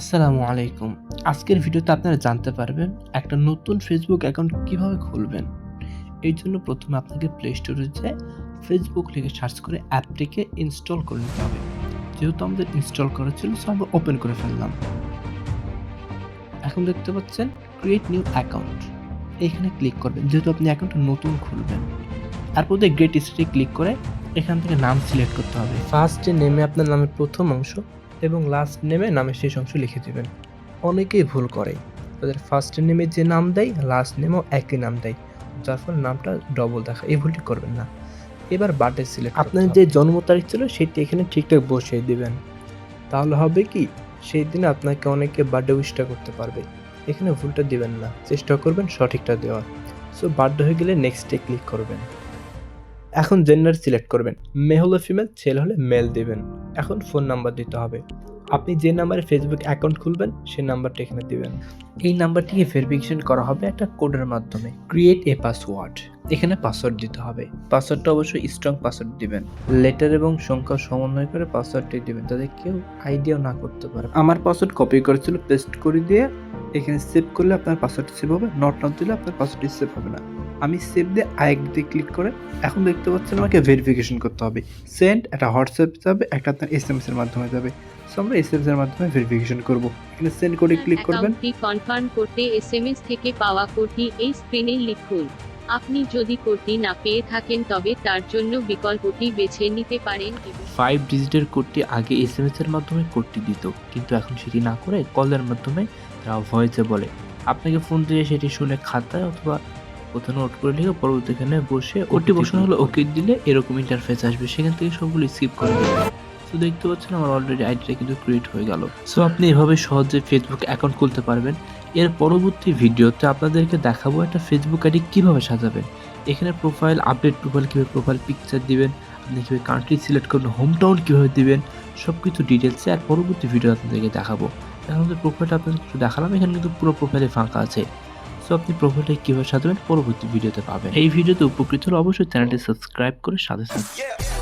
আসসালামু আলাইকুম। আজকের ভিডিওতে আপনারা জানতে পারবেন একটা নতুন ফেসবুক অ্যাকাউন্ট কীভাবে খুলবেন। এই জন্য প্রথমে আপনাকে প্লে স্টোরে যেয়ে ফেসবুক লিখে সার্চ করে অ্যাপটিকে ইনস্টল করে নিতে হবে। যেহেতু আমাদের ইনস্টল করা ছিল সো আমরা ওপেন করে ফেললাম। এখন দেখতে পাচ্ছেন ক্রিয়েট নিউ অ্যাকাউন্ট এইখানে ক্লিক করবেন, যেহেতু আপনি অ্যাকাউন্টটা নতুন খুলবেন। তারপর গ্রেট স্টেটে ক্লিক করে এখান থেকে নাম সিলেক্ট করতে হবে। ফার্স্টে নেমে আপনার নামের প্রথম অংশ এবং লাস্ট নেমে নামের শেষ অংশ লিখে দেবেন। অনেকেই ভুল করে। তাদের ফার্স্ট নেমে যে নাম দেয় লাস্ট নেমও একই নাম দেয়। যার ফলে নামটা ডবল দেখা এই ভুলটি করবেন না। এবার বার্থডে সিলেক্ট আপনার যে জন্ম তারিখ ছিল সেটি এখানে ঠিকঠাক বসিয়ে দেবেন। তাহলে হবে কি সেই দিনে আপনাকে অনেকে বার্থডে উইশটা করতে পারবে। এখানে ভুলটা দিবেন না। চেষ্টা করবেন সঠিকটা দেওয়ার। সো বার্থডে হয়ে গেলে নেক্সট নেক্সটে ক্লিক করবেন। এখন জেন্ডার সিলেক্ট করবেন। মেয়ে হলে ফিমেল ছেলে হলে মেল দিবেন। এখন ফোন নাম্বার দিতে হবে। আপনি যে নাম্বারে ফেসবুক অ্যাকাউন্ট খুলবেন সেই নাম্বারটা এখানে দিবেন। এই নাম্বারটিকে ভেরিফিকেশন করা হবে একটা কোডের মাধ্যমে। ক্রিয়েট এ পাসওয়ার্ড এখানে পাসওয়ার্ড দিতে হবে। পাসওয়ার্ডটা অবশ্যই স্ট্রং পাসওয়ার্ড দিবেন। লেটার এবং সংখ্যা সমন্বয় করে পাসওয়ার্ডটি দিবেন, যাতে কেউ আইডিয়াও না করতে পারে। আমার পাসওয়ার্ড কপি করেছিল পেস্ট করে দিয়ে এখানে সেভ করলে আপনার পাসওয়ার্ড সেভ হবে নট নট দিলে আপনার পাসওয়ার্ডটি সেভ হবে না। আমি সেভ দিয়ে দিয়ে ক্লিক করে এখন দেখতে পাচ্ছেন আমাকে ভেরিফিকেশন করতে হবে। সেন্ড একটা হোয়াটসঅ্যাপ যাবে একটা আপনার এস এম এস এর মাধ্যমে যাবে। সো আমরা এস এম এস এর মাধ্যমে ভেরিফিকেশন করব। এখানে সেন্ড করে ক্লিক করবেন। কনফার্ম করতে এসএমএস থেকে পাওয়া কোডটি এই স্ক্রিনে লিখুন আপনি যদি কোডটি না পেয়ে থাকেন তবে তার জন্য বিকল্পটি বেছে নিতে পারেন ফাইভ ডিজিটের কোডটি আগে এস এম এস এর মাধ্যমে কোডটি দিত কিন্তু এখন সেটি না করে কলের মাধ্যমে তারা ভয়েসে বলে। আপনাকে ফোন দিয়ে সেটি শুনে খাতায় অথবা কোথাও নোট করে লিখে পরবর্তী এখানে বসে ওটি বসানো হলো ওকে দিলে এরকম ইন্টারফেস আসবে সেখান থেকে সবগুলো স্কিপ করে দেবেন তো দেখতে পাচ্ছেন আমার অলরেডি আইডিটা কিন্তু ক্রিয়েট হয়ে গেল। সো আপনি এভাবে সহজে ফেসবুক অ্যাকাউন্ট খুলতে পারবেন। এর পরবর্তী ভিডিওতে আপনাদেরকে দেখাবো একটা ফেসবুক আইডি কীভাবে সাজাবেন। এখানে প্রোফাইল আপডেট প্রোফাইল কীভাবে প্রোফাইল পিকচার দিবেন আপনি কীভাবে কান্ট্রি সিলেক্ট করবেন হোম টাউন কীভাবে দিবেন সব কিছু ডিটেলসে আর পরবর্তী ভিডিও আপনাদেরকে দেখাবো। এখন যে প্রোফাইলটা আপনাদের একটু দেখালাম এখানে কিন্তু পুরো প্রোফাইলে ফাঁকা আছে। সো আপনি প্রোফাইলটা কীভাবে সাজাবেন পরবর্তী ভিডিওতে পাবেন এই ভিডিওতে উপকৃত হলে অবশ্যই চ্যানেলটি সাবস্ক্রাইব করে সাথে Yeah.